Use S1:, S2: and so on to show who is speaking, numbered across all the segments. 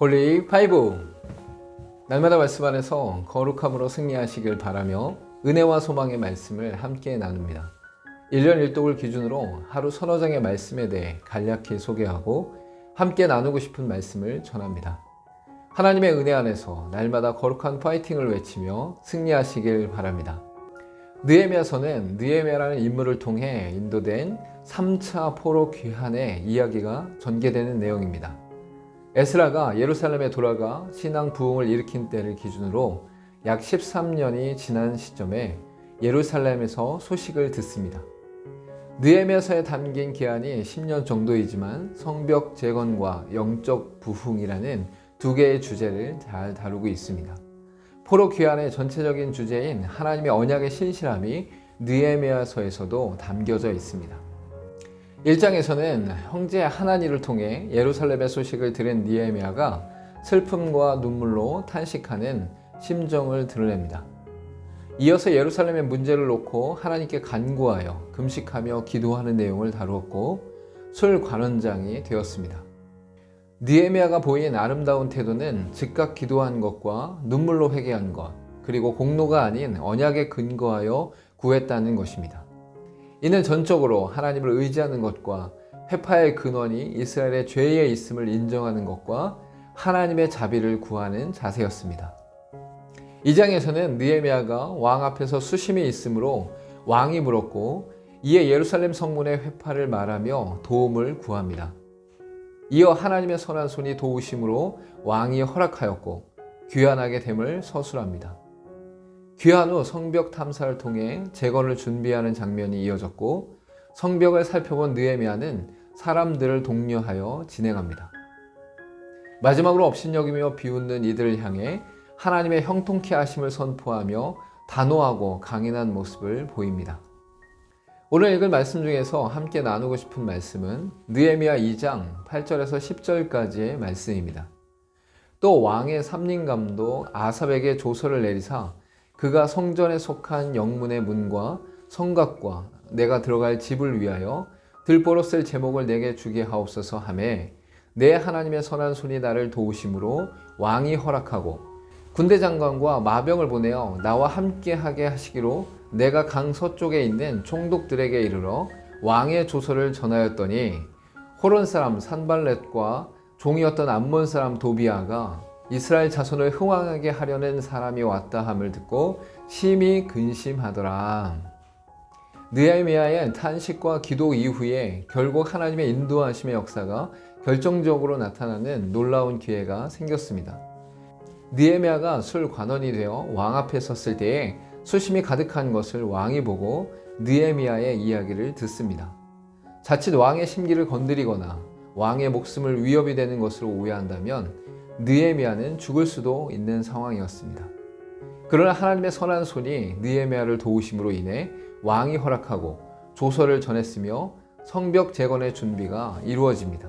S1: 홀리 파이브 날마다 말씀 안에서 거룩함으로 승리하시길 바라며 은혜와 소망의 말씀을 함께 나눕니다. 1년 1독을 기준으로 하루 서너 장의 말씀에 대해 간략히 소개하고 함께 나누고 싶은 말씀을 전합니다. 하나님의 은혜 안에서 날마다 거룩한 파이팅을 외치며 승리하시길 바랍니다. 느헤미야서는 느헤미야라는 인물을 통해 인도된 3차 포로 귀환의 이야기가 전개되는 내용입니다. 에스라가 예루살렘에 돌아가 신앙 부흥을 일으킨 때를 기준으로 약 13년이 지난 시점에 예루살렘에서 소식을 듣습니다. 느헤미야서에 담긴 기한이 10년 정도이지만 성벽 재건과 영적 부흥이라는 두 개의 주제를 잘 다루고 있습니다. 포로 귀환의 전체적인 주제인 하나님의 언약의 신실함이 느헤미야서에서도 담겨져 있습니다. 1장에서는 형제 하나니를 통해 예루살렘의 소식을 들은 니에미아가 슬픔과 눈물로 탄식하는 심정을 드러냅니다. 이어서 예루살렘의 문제를 놓고 하나님께 간구하여 금식하며 기도하는 내용을 다루었고 술 관원장이 되었습니다. 니에미아가 보인 아름다운 태도는 즉각 기도한 것과 눈물로 회개한 것, 그리고 공로가 아닌 언약에 근거하여 구했다는 것입니다. 이는 전적으로 하나님을 의지하는 것과 회파의 근원이 이스라엘의 죄에 있음을 인정하는 것과 하나님의 자비를 구하는 자세였습니다. 이 장에서는 느헤미야가 왕 앞에서 수심이 있으므로 왕이 물었고 이에 예루살렘 성문의 회파를 말하며 도움을 구합니다. 이어 하나님의 선한 손이 도우심으로 왕이 허락하였고 귀환하게 됨을 서술합니다. 귀환 후 성벽 탐사를 통해 재건을 준비하는 장면이 이어졌고 성벽을 살펴본 느헤미야는 사람들을 독려하여 진행합니다. 마지막으로 업신여기며 비웃는 이들을 향해 하나님의 형통케 하심을 선포하며 단호하고 강인한 모습을 보입니다. 오늘 읽을 말씀 중에서 함께 나누고 싶은 말씀은 느헤미야 2장 8절에서 10절까지의 말씀입니다. 또 왕의 삼림감독 아삽에게 조서를 내리사 그가 성전에 속한 영문의 문과 성곽과 내가 들어갈 집을 위하여 들보로 쓸 제목을 내게 주게 하옵소서 하매 내 하나님의 선한 손이 나를 도우심으로 왕이 허락하고 군대 장관과 마병을 보내어 나와 함께 하게 하시기로 내가 강 서쪽에 있는 총독들에게 이르러 왕의 조서를 전하였더니 호론 사람 산발렛과 종이었던 암몬 사람 도비아가 이스라엘 자손을 흥왕하게 하려는 사람이 왔다 함을 듣고 심히 근심하더라. 느헤미야의 탄식과 기도 이후에 결국 하나님의 인도하심의 역사가 결정적으로 나타나는 놀라운 기회가 생겼습니다. 느헤미야가 술 관원이 되어 왕 앞에 섰을 때에 수심이 가득한 것을 왕이 보고 느헤미야의 이야기를 듣습니다. 자칫 왕의 심기를 건드리거나 왕의 목숨을 위협이 되는 것으로 오해한다면 느헤미야는 죽을 수도 있는 상황이었습니다. 그러나 하나님의 선한 손이 느헤미야를 도우심으로 인해 왕이 허락하고 조서를 전했으며 성벽 재건의 준비가 이루어집니다.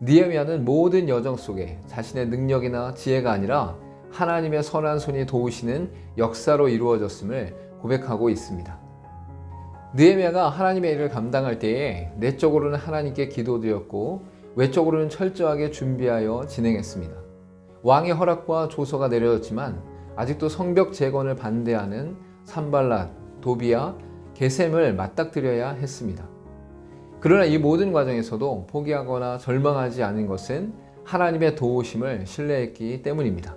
S1: 느헤미야는 모든 여정 속에 자신의 능력이나 지혜가 아니라 하나님의 선한 손이 도우시는 역사로 이루어졌음을 고백하고 있습니다. 느헤미야가 하나님의 일을 감당할 때에 내적으로는 하나님께 기도드렸고 외적으로는 철저하게 준비하여 진행했습니다. 왕의 허락과 조서가 내려졌지만 아직도 성벽 재건을 반대하는 산발랏, 도비아, 게셈을 맞닥뜨려야 했습니다. 그러나 이 모든 과정에서도 포기하거나 절망하지 않은 것은 하나님의 도우심을 신뢰했기 때문입니다.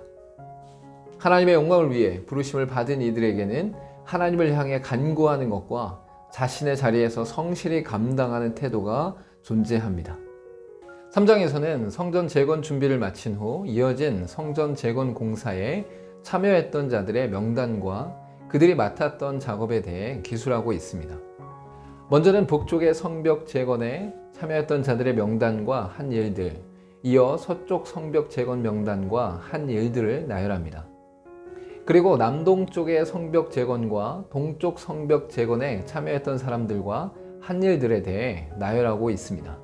S1: 하나님의 영광을 위해 부르심을 받은 이들에게는 하나님을 향해 간구하는 것과 자신의 자리에서 성실히 감당하는 태도가 존재합니다. 3장에서는 성전 재건 준비를 마친 후 이어진 성전 재건 공사에 참여했던 자들의 명단과 그들이 맡았던 작업에 대해 기술하고 있습니다. 먼저는 북쪽의 성벽 재건에 참여했던 자들의 명단과 한 일들, 이어 서쪽 성벽 재건 명단과 한 일들을 나열합니다. 그리고 남동쪽의 성벽 재건과 동쪽 성벽 재건에 참여했던 사람들과 한 일들에 대해 나열하고 있습니다.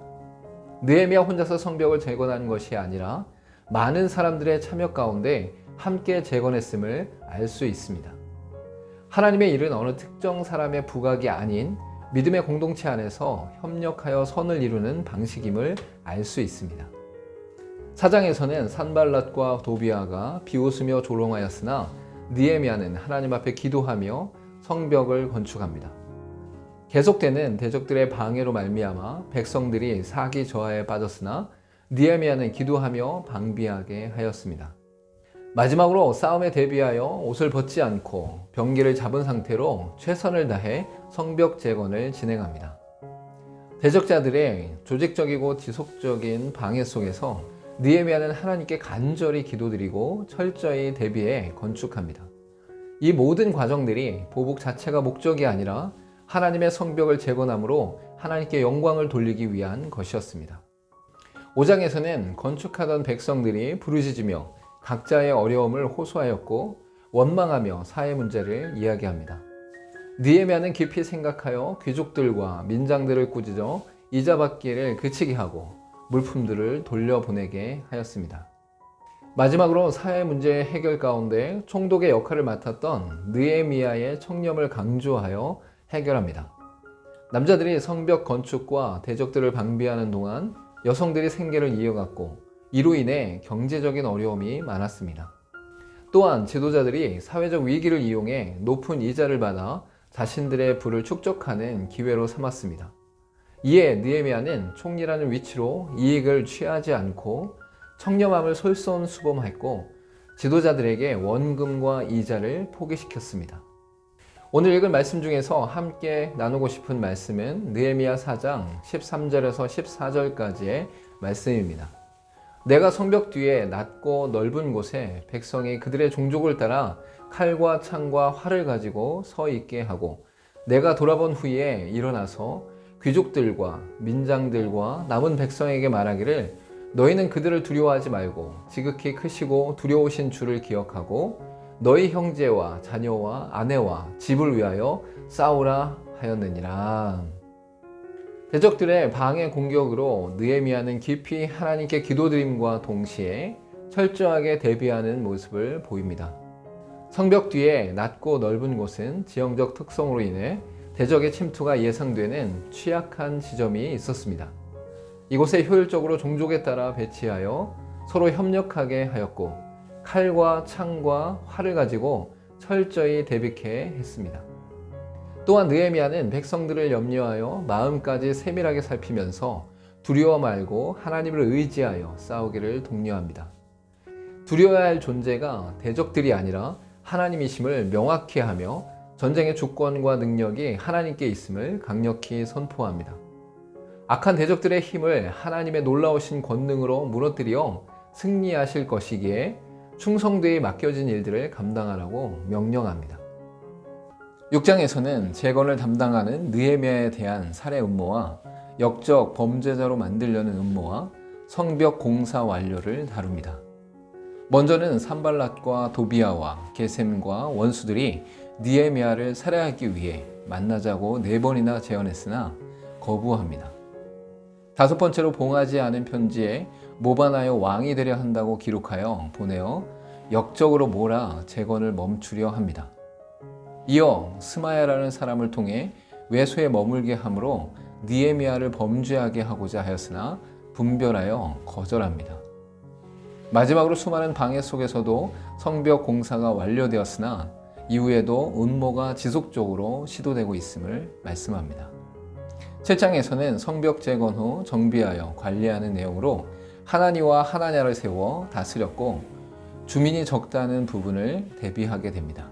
S1: 느헤미야 혼자서 성벽을 재건한 것이 아니라 많은 사람들의 참여 가운데 함께 재건했음을 알 수 있습니다. 하나님의 일은 어느 특정 사람의 부각이 아닌 믿음의 공동체 안에서 협력하여 선을 이루는 방식임을 알 수 있습니다. 사장에서는 산발랏과 도비아가 비웃으며 조롱하였으나 니에미아는 하나님 앞에 기도하며 성벽을 건축합니다. 계속되는 대적들의 방해로 말미암아 백성들이 사기 저하에 빠졌으나 니에미아는 기도하며 방비하게 하였습니다. 마지막으로 싸움에 대비하여 옷을 벗지 않고 병기를 잡은 상태로 최선을 다해 성벽 재건을 진행합니다. 대적자들의 조직적이고 지속적인 방해 속에서 느헤미야는 하나님께 간절히 기도드리고 철저히 대비해 건축합니다. 이 모든 과정들이 보복 자체가 목적이 아니라 하나님의 성벽을 재건함으로 하나님께 영광을 돌리기 위한 것이었습니다. 5장에서는 건축하던 백성들이 부르짖으며 각자의 어려움을 호소하였고 원망하며 사회 문제를 이야기합니다. 느헤미야는 깊이 생각하여 귀족들과 민장들을 꾸짖어 이자 받기를 그치게 하고 물품들을 돌려보내게 하였습니다. 마지막으로 사회 문제 해결 가운데 총독의 역할을 맡았던 느헤미야의 청렴을 강조하여 해결합니다. 남자들이 성벽 건축과 대적들을 방비하는 동안 여성들이 생계를 이어갔고 이로 인해 경제적인 어려움이 많았습니다. 또한 지도자들이 사회적 위기를 이용해 높은 이자를 받아 자신들의 부를 축적하는 기회로 삼았습니다. 이에 느헤미야는 총리라는 위치로 이익을 취하지 않고 청렴함을 솔선수범했고 지도자들에게 원금과 이자를 포기시켰습니다. 오늘 읽을 말씀 중에서 함께 나누고 싶은 말씀은 느헤미야 4장 13절에서 14절까지의 말씀입니다. 내가 성벽 뒤에 낮고 넓은 곳에 백성이 그들의 종족을 따라 칼과 창과 활을 가지고 서 있게 하고 내가 돌아본 후에 일어나서 귀족들과 민장들과 남은 백성에게 말하기를 너희는 그들을 두려워하지 말고 지극히 크시고 두려우신 주를 기억하고 너희 형제와 자녀와 아내와 집을 위하여 싸우라 하였느니라. 대적들의 방해 공격으로 느헤미야는 깊이 하나님께 기도드림과 동시에 철저하게 대비하는 모습을 보입니다. 성벽 뒤에 낮고 넓은 곳은 지형적 특성으로 인해 대적의 침투가 예상되는 취약한 지점이 있었습니다. 이곳에 효율적으로 종족에 따라 배치하여 서로 협력하게 하였고 칼과 창과 활을 가지고 철저히 대비케 했습니다. 또한 느헤미야는 백성들을 염려하여 마음까지 세밀하게 살피면서 두려워 말고 하나님을 의지하여 싸우기를 독려합니다. 두려워야 할 존재가 대적들이 아니라 하나님이심을 명확히 하며 전쟁의 주권과 능력이 하나님께 있음을 강력히 선포합니다. 악한 대적들의 힘을 하나님의 놀라우신 권능으로 무너뜨려 승리하실 것이기에 충성되이 맡겨진 일들을 감당하라고 명령합니다. 6장에서는 재건을 담당하는 느헤미야에 대한 살해 음모와 역적 범죄자로 만들려는 음모와 성벽 공사 완료를 다룹니다. 먼저는 산발랏과 도비아와 게셈과 원수들이 니에미아를 살해하기 위해 만나자고 네 번이나 제언했으나 거부합니다. 다섯 번째로 봉하지 않은 편지에 모반하여 왕이 되려 한다고 기록하여 보내어 역적으로 몰아 재건을 멈추려 합니다. 이어 스마야라는 사람을 통해 외소에 머물게 함으로 니에미아를 범죄하게 하고자 하였으나 분별하여 거절합니다. 마지막으로 수많은 방해 속에서도 성벽 공사가 완료되었으나 이후에도 음모가 지속적으로 시도되고 있음을 말씀합니다. 7장에서는 성벽 재건 후 정비하여 관리하는 내용으로 하나니와 하나냐를 세워 다스렸고 주민이 적다는 부분을 대비하게 됩니다.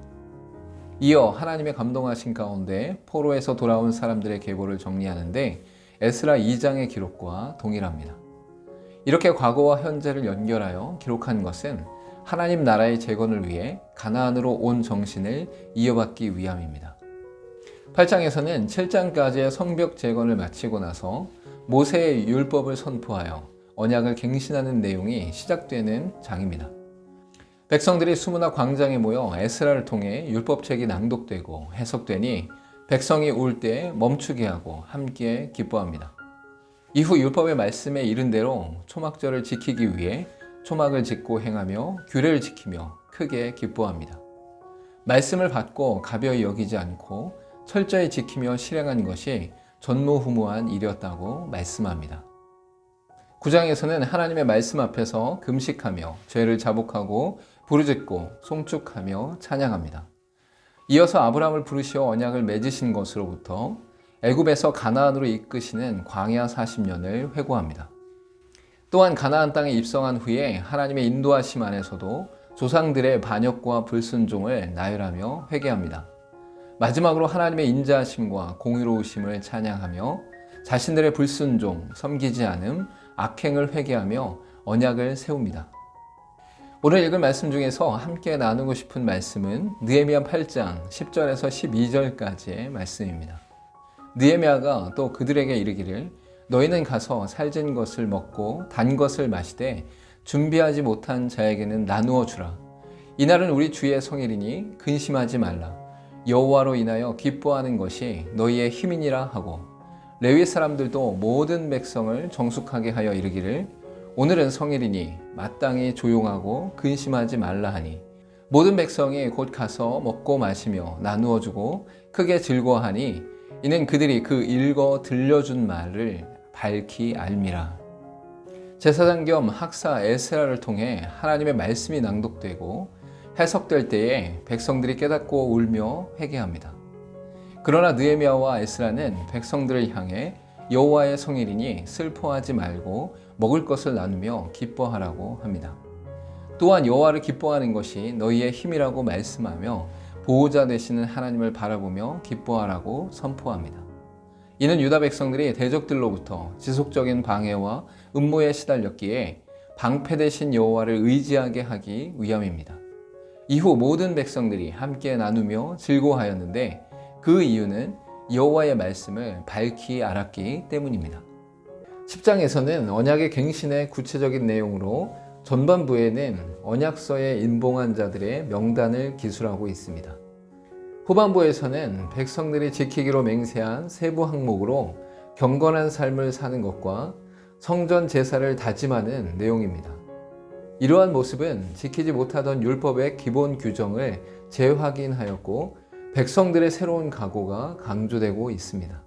S1: 이어 하나님의 감동하신 가운데 포로에서 돌아온 사람들의 계보를 정리하는데 에스라 2장의 기록과 동일합니다. 이렇게 과거와 현재를 연결하여 기록한 것은 하나님 나라의 재건을 위해 가나안으로 온 정신을 이어받기 위함입니다. 8장에서는 7장까지의 성벽 재건을 마치고 나서 모세의 율법을 선포하여 언약을 갱신하는 내용이 시작되는 장입니다. 백성들이 수문화 광장에 모여 에스라를 통해 율법책이 낭독되고 해석되니 백성이 울 때 멈추게 하고 함께 기뻐합니다. 이후 율법의 말씀에 이른 대로 초막절을 지키기 위해 초막을 짓고 행하며 규례를 지키며 크게 기뻐합니다. 말씀을 받고 가벼이 여기지 않고 철저히 지키며 실행한 것이 전무후무한 일이었다고 말씀합니다. 9장에서는 하나님의 말씀 앞에서 금식하며 죄를 자복하고 부르짖고 송축하며 찬양합니다. 이어서 아브라함을 부르시어 언약을 맺으신 것으로부터 애굽에서 가나안으로 이끄시는 광야 40년을 회고합니다. 또한 가나안 땅에 입성한 후에 하나님의 인도하심 안에서도 조상들의 반역과 불순종을 나열하며 회개합니다. 마지막으로 하나님의 인자하심과 공의로우심을 찬양하며 자신들의 불순종, 섬기지 않음, 악행을 회개하며 언약을 세웁니다. 오늘 읽을 말씀 중에서 함께 나누고 싶은 말씀은 느헤미야 8장 10절에서 12절까지의 말씀입니다. 느헤미야가 또 그들에게 이르기를 너희는 가서 살진 것을 먹고 단 것을 마시되 준비하지 못한 자에게는 나누어 주라. 이날은 우리 주의 성일이니 근심하지 말라. 여호와로 인하여 기뻐하는 것이 너희의 힘이니라 하고 레위 사람들도 모든 백성을 정숙하게 하여 이르기를 오늘은 성일이니 마땅히 조용하고 근심하지 말라 하니 모든 백성이 곧 가서 먹고 마시며 나누어 주고 크게 즐거워하니 이는 그들이 그 읽어 들려준 말을 밝히 알미라. 제사장 겸 학사 에스라를 통해 하나님의 말씀이 낭독되고 해석될 때에 백성들이 깨닫고 울며 회개합니다. 그러나 느헤미야와 에스라는 백성들을 향해 여호와의 성일이니 슬퍼하지 말고 먹을 것을 나누며 기뻐하라고 합니다. 또한 여호와를 기뻐하는 것이 너희의 힘이라고 말씀하며 보호자 되시는 하나님을 바라보며 기뻐하라고 선포합니다. 이는 유다 백성들이 대적들로부터 지속적인 방해와 음모에 시달렸기에 방패되신 여호와를 의지하게 하기 위함입니다. 이후 모든 백성들이 함께 나누며 즐거워하였는데 그 이유는 여호와의 말씀을 밝히 알았기 때문입니다. 10장에서는 언약의 갱신의 구체적인 내용으로 전반부에는 언약서에 인봉한 자들의 명단을 기술하고 있습니다. 후반부에서는 백성들이 지키기로 맹세한 세부 항목으로 경건한 삶을 사는 것과 성전 제사를 다짐하는 내용입니다. 이러한 모습은 지키지 못하던 율법의 기본 규정을 재확인하였고 백성들의 새로운 각오가 강조되고 있습니다.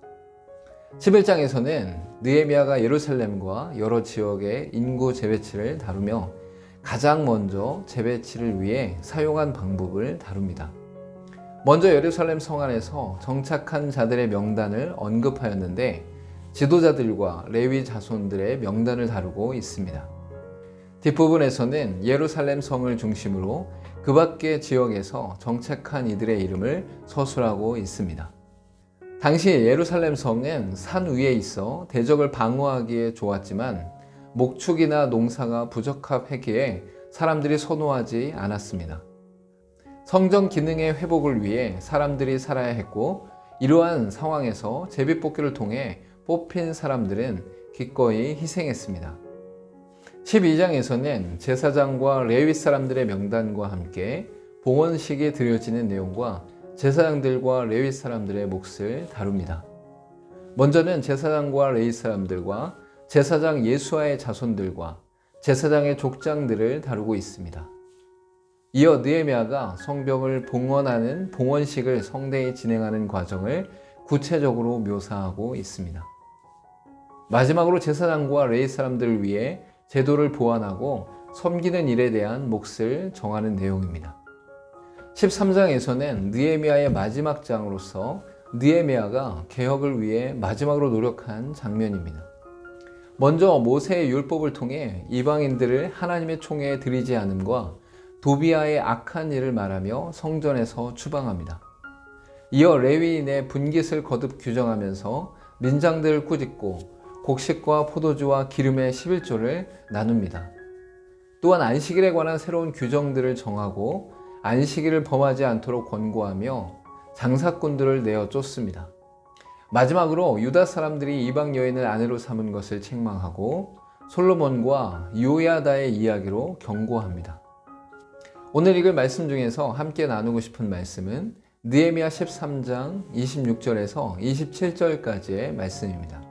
S1: 11장에서는 느헤미야가 예루살렘과 여러 지역의 인구 재배치를 다루며 가장 먼저 재배치를 위해 사용한 방법을 다룹니다. 먼저 예루살렘 성 안에서 정착한 자들의 명단을 언급하였는데 지도자들과 레위 자손들의 명단을 다루고 있습니다. 뒷부분에서는 예루살렘 성을 중심으로 그 밖의 지역에서 정착한 이들의 이름을 서술하고 있습니다. 당시 예루살렘 성은 산 위에 있어 대적을 방어하기에 좋았지만 목축이나 농사가 부적합했기에 사람들이 선호하지 않았습니다. 성전 기능의 회복을 위해 사람들이 살아야 했고 이러한 상황에서 제비뽑기를 통해 뽑힌 사람들은 기꺼이 희생했습니다. 12장에서는 제사장과 레위 사람들의 명단과 함께 봉헌식이 드려지는 내용과 제사장들과 레위 사람들의 몫을 다룹니다. 먼저는 제사장과 레위 사람들과 제사장 예수와의 자손들과 제사장의 족장들을 다루고 있습니다. 이어 느헤미야가 성벽을 봉헌하는 봉헌식을 성대히 진행하는 과정을 구체적으로 묘사하고 있습니다. 마지막으로 제사장과 레위 사람들을 위해 제도를 보완하고 섬기는 일에 대한 몫을 정하는 내용입니다. 13장에서는 느헤미야의 마지막 장으로서 느헤미야가 개혁을 위해 마지막으로 노력한 장면입니다. 먼저 모세의 율법을 통해 이방인들을 하나님의 총회에 들이지 않음과 도비아의 악한 일을 말하며 성전에서 추방합니다. 이어 레위인의 분깃을 거듭 규정하면서 민장들을 꾸짖고 곡식과 포도주와 기름의 11조를 나눕니다. 또한 안식일에 관한 새로운 규정들을 정하고 안식일을 범하지 않도록 권고하며 장사꾼들을 내어 쫓습니다. 마지막으로 유다 사람들이 이방 여인을 아내로 삼은 것을 책망하고 솔로몬과 요야다의 이야기로 경고합니다. 오늘 읽을 말씀 중에서 함께 나누고 싶은 말씀은 느헤미야 13장 26절에서 27절까지의 말씀입니다.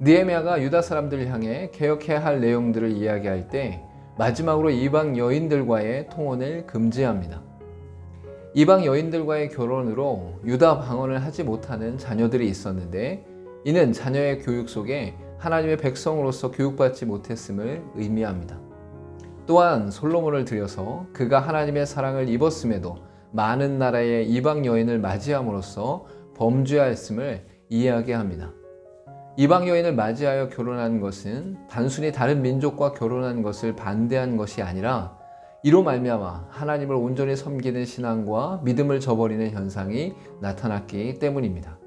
S1: 느헤미야가 유다 사람들을 향해 개혁해야 할 내용들을 이야기할 때 마지막으로 이방 여인들과의 통혼을 금지합니다. 이방 여인들과의 결혼으로 유다 방언을 하지 못하는 자녀들이 있었는데 이는 자녀의 교육 속에 하나님의 백성으로서 교육받지 못했음을 의미합니다. 또한 솔로몬을 들여서 그가 하나님의 사랑을 입었음에도 많은 나라의 이방 여인을 맞이함으로써 범죄하였음을 이야기합니다. 이방 여인을 맞이하여 결혼한 것은 단순히 다른 민족과 결혼한 것을 반대한 것이 아니라 이로 말미암아 하나님을 온전히 섬기는 신앙과 믿음을 저버리는 현상이 나타났기 때문입니다.